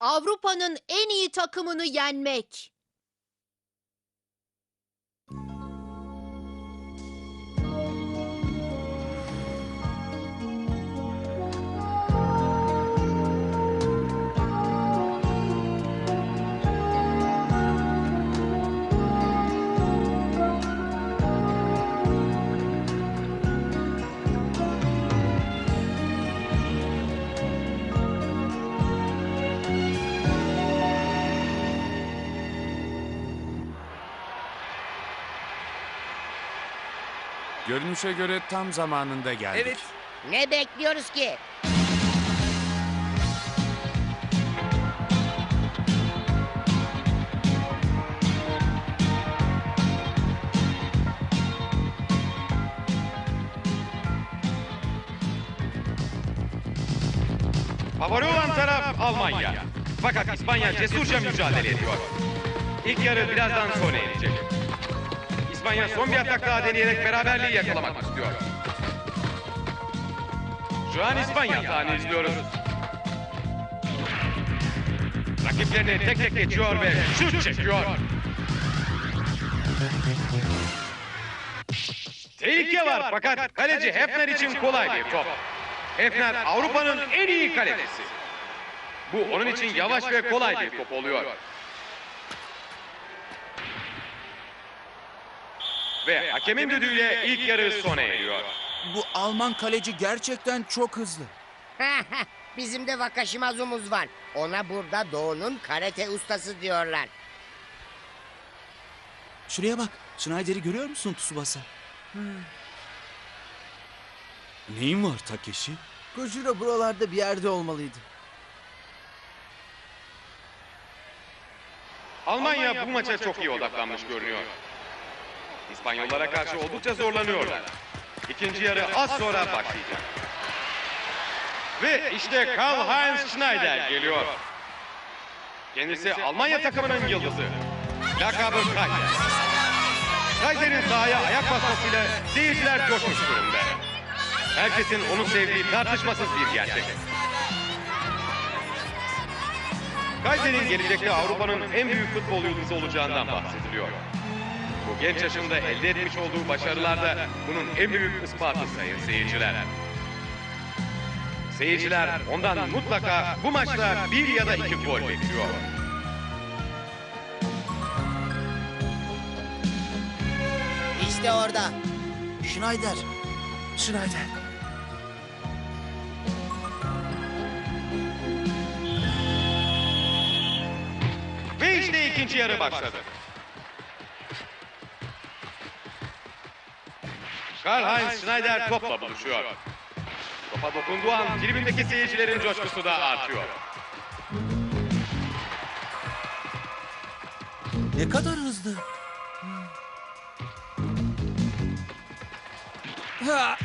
Avrupa'nın en iyi takımını yenmek. Görünüşe göre tam zamanında geldik. Evet. Ne bekliyoruz ki? Favori olan taraf Almanya. Fakat İspanya cesurca mücadele ediyor. İlk yarı birazdan sona erecek. İspanya son bir atak daha deneyerek beraberliği yakalamak istiyor. Şu an İspanya atağını izliyoruz. Rakiplerini tek tek geçiyor ve şut çekiyor. Tehlike var fakat kaleci Hefner için kolay bir top. Hefner Avrupa'nın en iyi kalecisi. Bu onun için yavaş ve kolay bir top oluyor. Ve hakemin düdüğüyle ilk yarı sona eriyor. Bu Alman kaleci gerçekten çok hızlı. Bizim de Vakashimazumuz var. Ona burada Doğu'nun karate ustası diyorlar. Şuraya bak. Schneider'i görüyor musun Tsubasa? Neyin var Takeshi? Kojiro buralarda bir yerde olmalıydı. Almanya bu maça çok iyi odaklanmış görünüyor. İspanyollara karşı oldukça zorlanıyorlar. İkinci yarı az sonra başlayacak. Ve işte Karl-Heinz Schneider geliyor. Kendisi Almanya takımının yıldızı. Lakabı Kaiser. Kaiser'in sahaya ayak basmasıyla seyirciler coşmuş durumda. Herkesin onu sevdiği tartışmasız bir gerçek. Kaiser'in gelecekte Avrupa'nın en büyük futbol yıldızı olacağından bahsediliyor. Bu genç yaşında elde etmiş olduğu başarılar da bunun en büyük ispatı sayın seyirciler. Seyirciler ondan mutlaka bu maçta bir ya da iki gol bekliyor. İşte orada. Schneider. Schneider. Ve işte ikinci yarı başladı. Karl-Heinz Schneider topla buluşuyor. Topa dokunduğu an tribündeki seyircilerin coşkusu da artıyor. Ne kadar hızlı. Ha!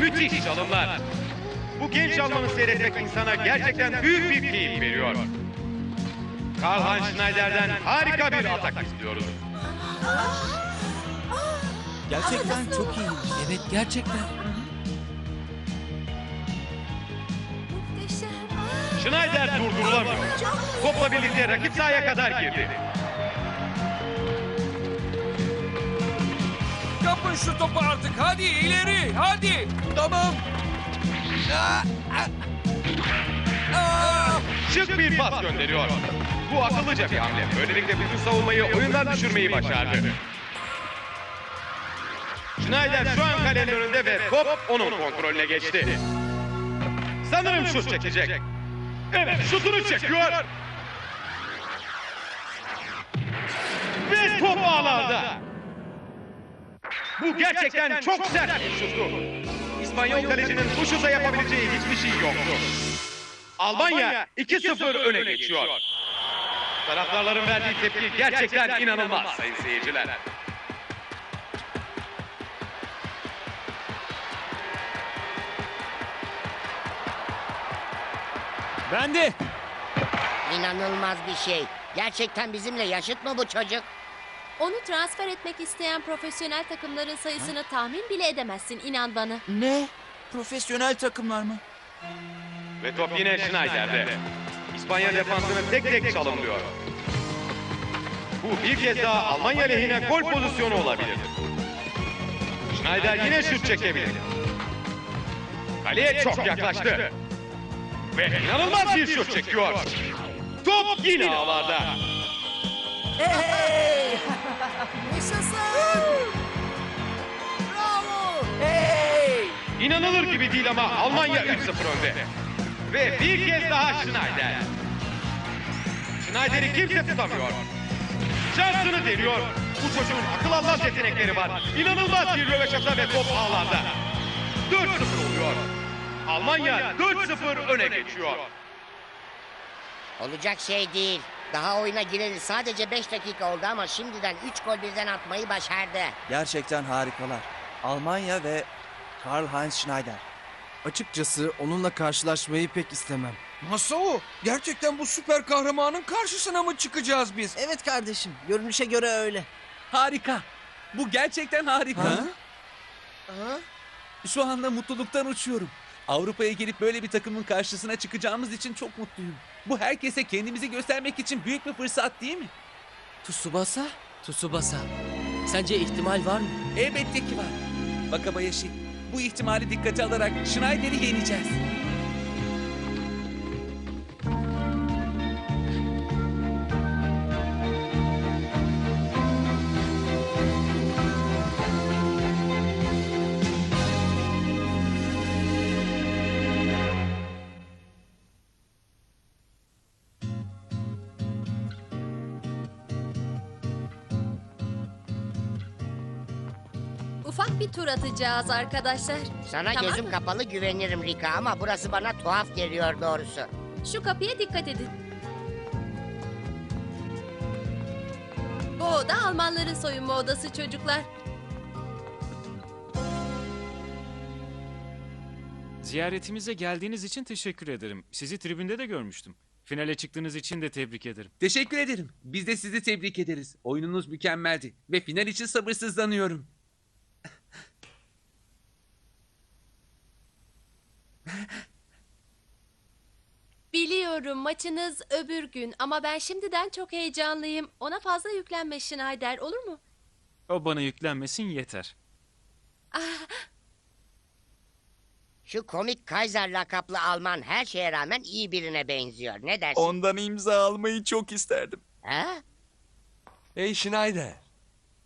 Müthiş çalımlar. Bu genç Alman'ı seyretmek insana gerçekten büyük bir keyif veriyor. Karl-Heinz Schneider'den harika bir atak izliyoruz. Gerçekten çok iyi. Evet gerçekten. Schneider durdurulamıyor. Topla birlikte rakip sahaya kadar girdi. Kapın şu topu artık. Hadi ileri. Hadi. Tamam. Şık bir pas gönderiyor. Bu akıllıca bir hamle. Böylelikle bütün savunmayı oyundan düşürmeyi başardı. Schneider şu an kalenin önünde ve top onun kontrolüne geçti. Sanırım şut çekecek. Evet şutunu çekiyor. Ve top ağlarda. Bu gerçekten çok sert bir şuttu. İspanyol kalecinin bu şuta yapabileceği hiçbir şey yoktu. Almanya 2-0 öne geçiyor. Taraftarların verdiği tepki gerçekten inanılmaz sayın seyirciler. Ben de. İnanılmaz bir şey. Gerçekten bizimle yaşıt mı bu çocuk? Onu transfer etmek isteyen profesyonel takımların sayısını tahmin bile edemezsin inan bana. Ne? Profesyonel takımlar mı? Ve top yine Schneider'de. İspanya defansını tek tek çalımlıyor. Bu bir kez daha Almanya lehine gol pozisyonu olabilir. Schneider yine şut çekebilir. Kaleye çok yaklaştı. Ve inanılmaz bir şut çekiyor. Top yine ağlarda. Hey! Yaşasın! Bravo! Hey! İnanılır gibi değil ama Almanya 3-0 önde. Ve bir kez daha Schneider. Schneider'i kimse tutamıyor. Şansını deniyor. Bu çocuğun akıl almaz yetenekleri var. İnanılmaz bir röveşata ve top ağlarda. 4-0 oluyor. Almanya 4-0 öne geçiyor. Olacak şey değil. Daha oyuna gireli sadece 5 dakika oldu ama şimdiden 3 gol birden atmayı başardı. Gerçekten harikalar. Almanya ve Karl-Heinz Schneider. Açıkçası onunla karşılaşmayı pek istemem. Nasıl o? Gerçekten bu süper kahramanın karşısına mı çıkacağız biz? Evet kardeşim, görünüşe göre öyle. Harika. Bu gerçekten harika. Ha? Şu anda mutluluktan uçuyorum. Avrupa'ya gelip böyle bir takımın karşısına çıkacağımız için çok mutluyum. Bu herkese kendimizi göstermek için büyük bir fırsat değil mi? Tsubasa? Tsubasa. Sence ihtimal var mı? Elbette ki var. Wakabayashi, bu ihtimali dikkate alarak Schneider'i yeneceğiz. Ufak bir tur atacağız arkadaşlar. Sana Tamam gözüm mı? kapalı güvenirim Rika ama burası bana tuhaf geliyor doğrusu. Şu kapıya dikkat edin. Bu oda Almanların soyunma odası çocuklar. Ziyaretimize geldiğiniz için teşekkür ederim. Sizi tribünde de görmüştüm. Finale çıktığınız için de tebrik ederim. Teşekkür ederim. Biz de sizi tebrik ederiz. Oyununuz mükemmeldi. Ve final için sabırsızlanıyorum. Biliyorum maçınız öbür gün ama ben şimdiden çok heyecanlıyım. Ona fazla yüklenme Schneider olur mu? O bana yüklenmesin yeter. Şu komik Kaiser lakaplı Alman her şeye rağmen iyi birine benziyor. Ne dersin? Ondan imza almayı çok isterdim. Ha? Hey Schneider.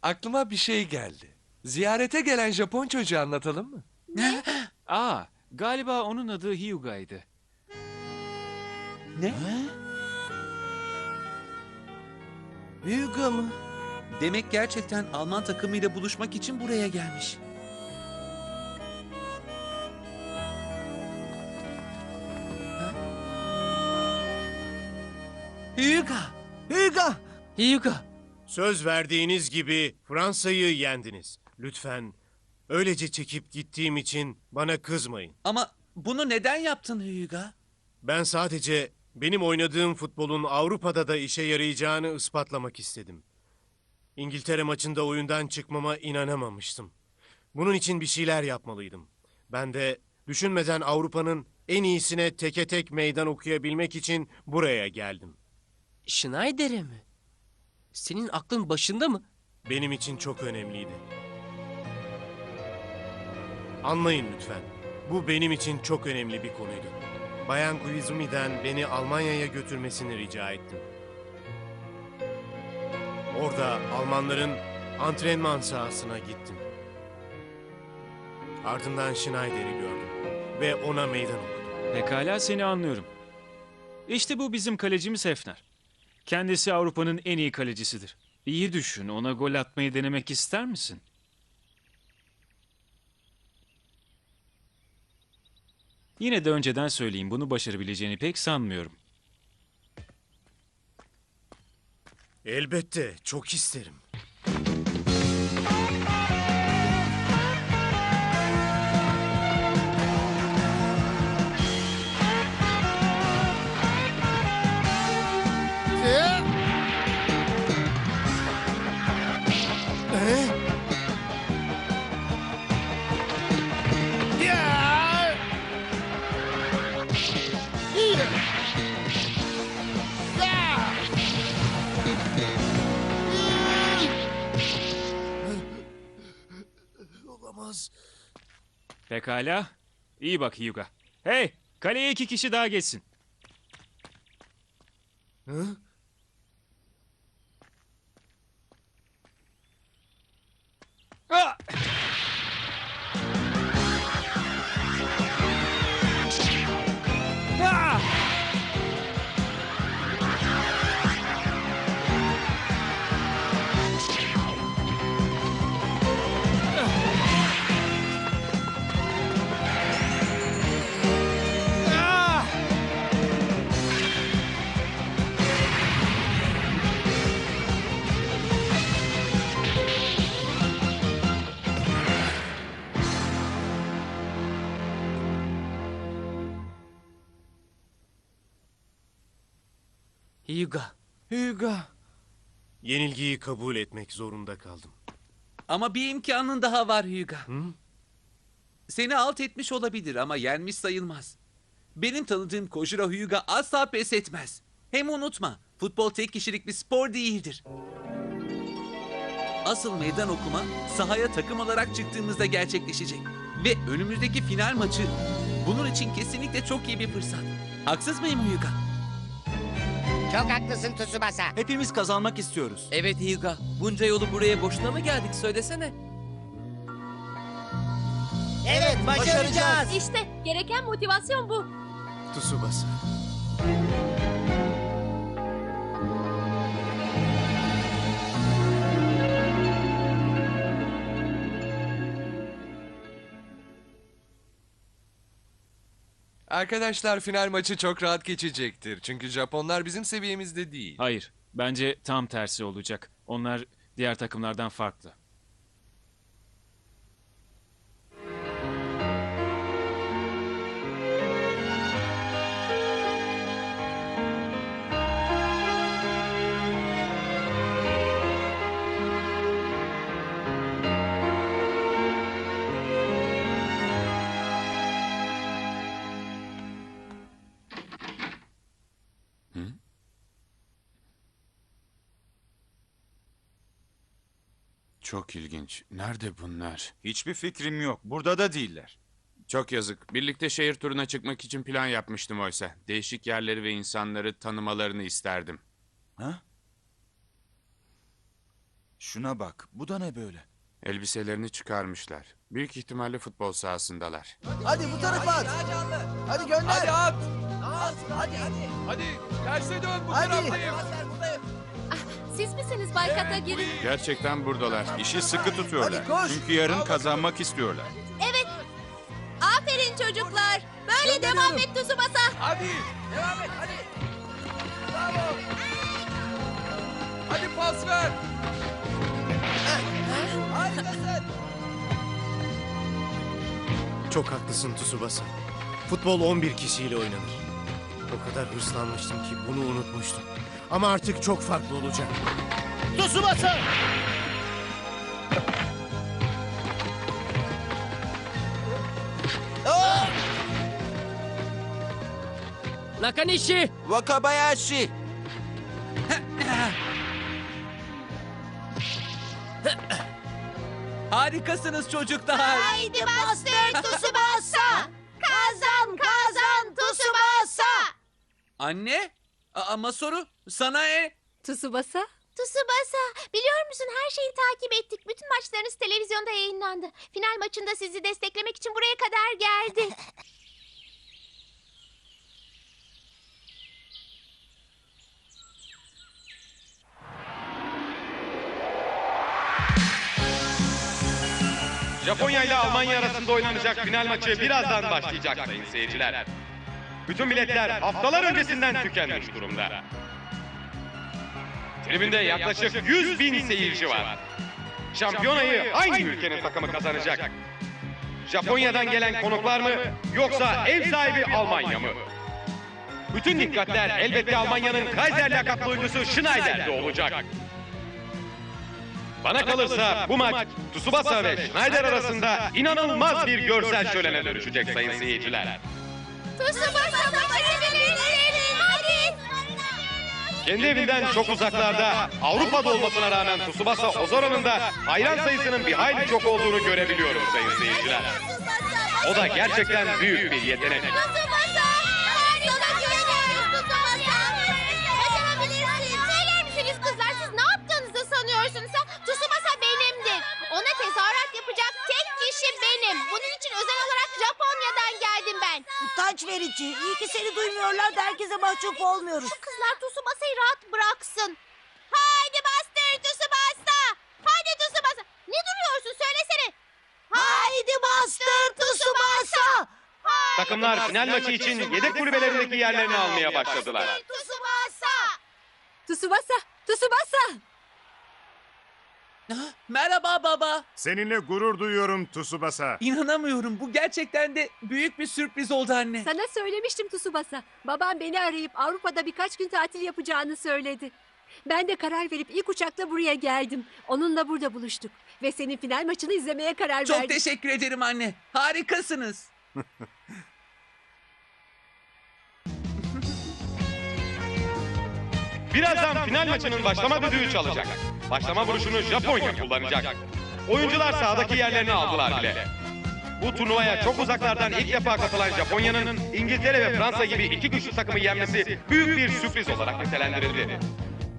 Aklıma bir şey geldi. Ziyarete gelen Japon çocuğu anlatalım mı? Aa, galiba onun adı Hyuga'ydı. Ne? Hyuga mı? Demek gerçekten Alman takımıyla buluşmak için buraya gelmiş. Ha? Hyuga! Hyuga! Hyuga. Söz verdiğiniz gibi Fransa'yı yendiniz. Lütfen öylece çekip gittiğim için bana kızmayın. Ama bunu neden yaptın Hyuga? Ben sadece benim oynadığım futbolun Avrupa'da da işe yarayacağını ispatlamak istedim. İngiltere maçında oyundan çıkmama inanamamıştım. Bunun için bir şeyler yapmalıydım. Ben de düşünmeden Avrupa'nın en iyisine teke tek meydan okuyabilmek için buraya geldim. Schneider'e mi? Senin aklın başında mı? Benim için çok önemliydi. Anlayın lütfen. Bu benim için çok önemli bir konuydu. Bayan Koizumi'den beni Almanya'ya götürmesini rica ettim. Orada Almanların antrenman sahasına gittim. Ardından Schneider'i gördüm ve ona meydan okudum. Pekala seni anlıyorum. İşte bu bizim kalecimiz Hefner. Kendisi Avrupa'nın en iyi kalecisidir. İyi düşün, ona gol atmayı denemek ister misin? Yine de önceden söyleyeyim, bunu başarabileceğini pek sanmıyorum. Elbette çok isterim. Olamaz. Pekala. İyi bak Hyuga. Hey, kaleye iki kişi daha geçsin. Ah! Ah! Hyuga. Hyuga. Yenilgiyi kabul etmek zorunda kaldım. Ama bir imkanın daha var Hyuga. Seni alt etmiş olabilir ama yenmiş sayılmaz. Benim tanıdığım Kojiro Hyuga asla pes etmez. Hem unutma, futbol tek kişilik bir spor değildir. Asıl meydan okuma sahaya takım olarak çıktığımızda gerçekleşecek. Ve önümüzdeki final maçı bunun için kesinlikle çok iyi bir fırsat. Haksız mıyım Hyuga? Çok haklısın Tsubasa. Hepimiz kazanmak istiyoruz. Evet Hyuga. Bunca yolu buraya boşuna mı geldik söylesene. Evet başaracağız. İşte gereken motivasyon bu. Tsubasa. Arkadaşlar final maçı çok rahat geçecektir. Çünkü Japonlar bizim seviyemizde değil. Hayır, bence tam tersi olacak. Onlar diğer takımlardan farklı. Çok ilginç. Nerede bunlar? Hiçbir fikrim yok. Burada da değiller. Çok yazık. Birlikte şehir turuna çıkmak için plan yapmıştım oysa. Değişik yerleri ve insanları tanımalarını isterdim. Ha? Şuna bak. Bu da ne böyle? Elbiselerini çıkarmışlar. Büyük ihtimalle futbol sahasındalar. Hadi bu tarafa at. Hadi gönder. Hadi at. Hadi hadi. Hadi terse dön bu Hadi. taraftayım. Siz misiniz Bay Katagiri? Gerçekten buradalar. İşi sıkı tutuyorlar. Hadi koş. Çünkü yarın kazanmak istiyorlar. Evet. Aferin çocuklar. Böyle devam et Tsubasa. Hadi. Devam et hadi. Bravo. Hadi pas ver. Harikasın. Çok haklısın Tsubasa. Futbol 11 kişiyle oynanır. O kadar hırslanmıştım ki bunu unutmuştum. Ama artık çok farklı olacak. Tsubasa! Nakanishi! Wakabayashi. Harikasınız çocuklar. Haydi bastır Tsubasa. Kazan kazan Tsubasa. Anne? Ama soru sana e? Tsubasa? Tsubasa, biliyor musun her şeyi takip ettik. Bütün maçlarınız televizyonda yayınlandı. Final maçında sizi desteklemek için buraya kadar geldi. Japonya ile Almanya arasında oynanacak final maçı birazdan başlayacak sayın seyirciler. Bütün biletler haftalar öncesinden tükenmiş durumda. Tribünde yaklaşık 100 bin seyirci var. Şampiyonayı hangi ülkenin takımı kazanacak? Japonya'dan gelen konuklar mı yoksa ev sahibi Almanya mı? Bütün dikkatler elbette Almanya'nın Kaiser lakaplı oyuncusu Schneider'de olacak. Bana kalırsa bu maç Tsubasa ve Schneider arasında inanılmaz bir görsel şölene dönüşecek sayın seyirciler. Tsubasa başarabilirsin. Hadi. Kendi evinden çok uzaklarda Avrupa'da olmasına rağmen Tsubasa Ozora'nın hayran sayısının bir hayli çok olduğunu görebiliyorum sayın seyirciler. O da gerçekten büyük bir yetenek. Utanç verici. İyi ki seni duymuyorlar da herkese mahcup olmuyoruz. Şu kızlar Tsubasa'yı rahat bıraksın. Haydi bastır Tsubasa! Haydi Tsubasa! Ne duruyorsun söylesene. Haydi bastır Tsubasa! Takımlar final maçı için yedek kulübelerindeki yerlerini almaya başladılar. Tsubasa! Tsubasa, Tsubasa. Merhaba baba. Seninle gurur duyuyorum Tsubasa. İnanamıyorum. Bu gerçekten de büyük bir sürpriz oldu anne. Sana söylemiştim Tsubasa. Babam beni arayıp Avrupa'da birkaç gün tatil yapacağını söyledi. Ben de karar verip ilk uçakla buraya geldim. Onunla burada buluştuk. Ve senin final maçını izlemeye karar Çok verdim. teşekkür ederim anne. Harikasınız. Birazdan final maçının başlama düdüğü çalacak. Başlama vuruşunu Japonya kullanacak. Oyuncular sahadaki yerlerini aldılar bile. Bu turnuvaya çok uzaklardan ilk defa katılan Japonya'nın İngiltere ve Fransa gibi iki güçlü takımı yenmesi büyük bir sürpriz olarak nitelendirildi.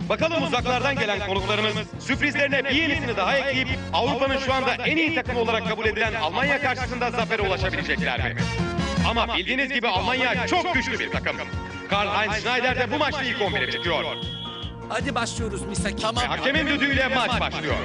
Bakalım uzaklardan gelen konuklarımız sürprizlerine bir yenisini daha ekleyip Avrupa'nın şu anda en iyi takımı olarak kabul edilen Almanya karşısında zafere ulaşabilecekler mi? Ama bildiğiniz gibi Almanya çok güçlü bir takım. Karl-Heinz Schneider de bu maçta ilk 11'e çıkıyor. Hadi başlıyoruz Misaki. Ve hakemin düdüğüyle maç başlıyor.